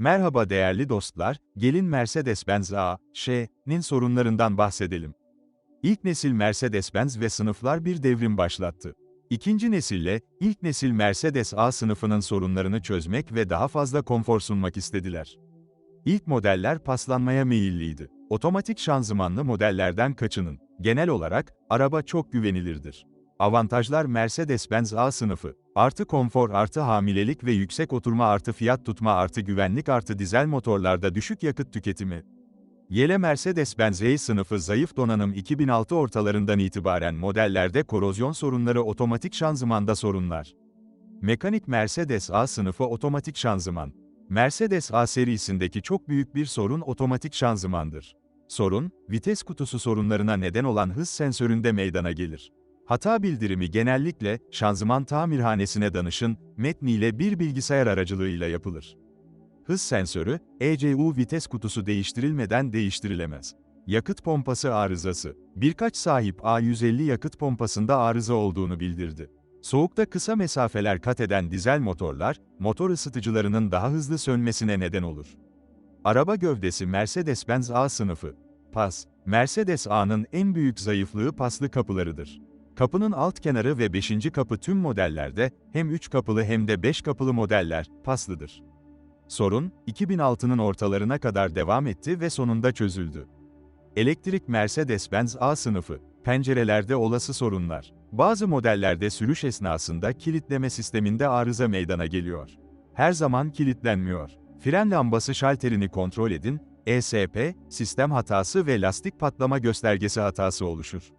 Merhaba değerli dostlar, gelin Mercedes-Benz A.Ş.'nin sorunlarından bahsedelim. İlk nesil Mercedes-Benz ve sınıflar bir devrim başlattı. İkinci nesille, ilk nesil Mercedes A sınıfının sorunlarını çözmek ve daha fazla konfor sunmak istediler. İlk modeller paslanmaya meyilliydi. Otomatik şanzımanlı modellerden kaçının. Genel olarak, araba çok güvenilirdir. Avantajlar Mercedes-Benz A sınıfı. Artı konfor artı hamilelik ve yüksek oturma artı fiyat tutma artı güvenlik artı dizel motorlarda düşük yakıt tüketimi. Yele Mercedes-Benz E sınıfı zayıf donanım 2006 ortalarından itibaren modellerde korozyon sorunları otomatik şanzımanda sorunlar. Mekanik Mercedes A sınıfı otomatik şanzıman. Mercedes A serisindeki çok büyük bir sorun otomatik şanzımandır. Sorun, vites kutusu sorunlarına neden olan hız sensöründe meydana gelir. Hata bildirimi genellikle şanzıman tamirhanesine danışın metniyle bir bilgisayar aracılığıyla yapılır. Hız sensörü, ECU vites kutusu değiştirilmeden değiştirilemez. Yakıt pompası arızası. Birkaç sahip A150 yakıt pompasında arıza olduğunu bildirdi. Soğukta kısa mesafeler kat eden dizel motorlar, motor ısıtıcılarının daha hızlı sönmesine neden olur. Araba gövdesi Mercedes-Benz A sınıfı. Pas, Mercedes A'nın en büyük zayıflığı paslı kapılarıdır. Kapının alt kenarı ve 5. kapı tüm modellerde, hem 3 kapılı hem de 5 kapılı modeller, paslıdır. Sorun, 2006'nın ortalarına kadar devam etti ve sonunda çözüldü. Elektrik Mercedes-Benz A sınıfı, pencerelerde olası sorunlar. Bazı modellerde sürüş esnasında kilitleme sisteminde arıza meydana geliyor. Her zaman kilitlenmiyor. Fren lambası şalterini kontrol edin, ESP, sistem hatası ve lastik patlama göstergesi hatası oluşur.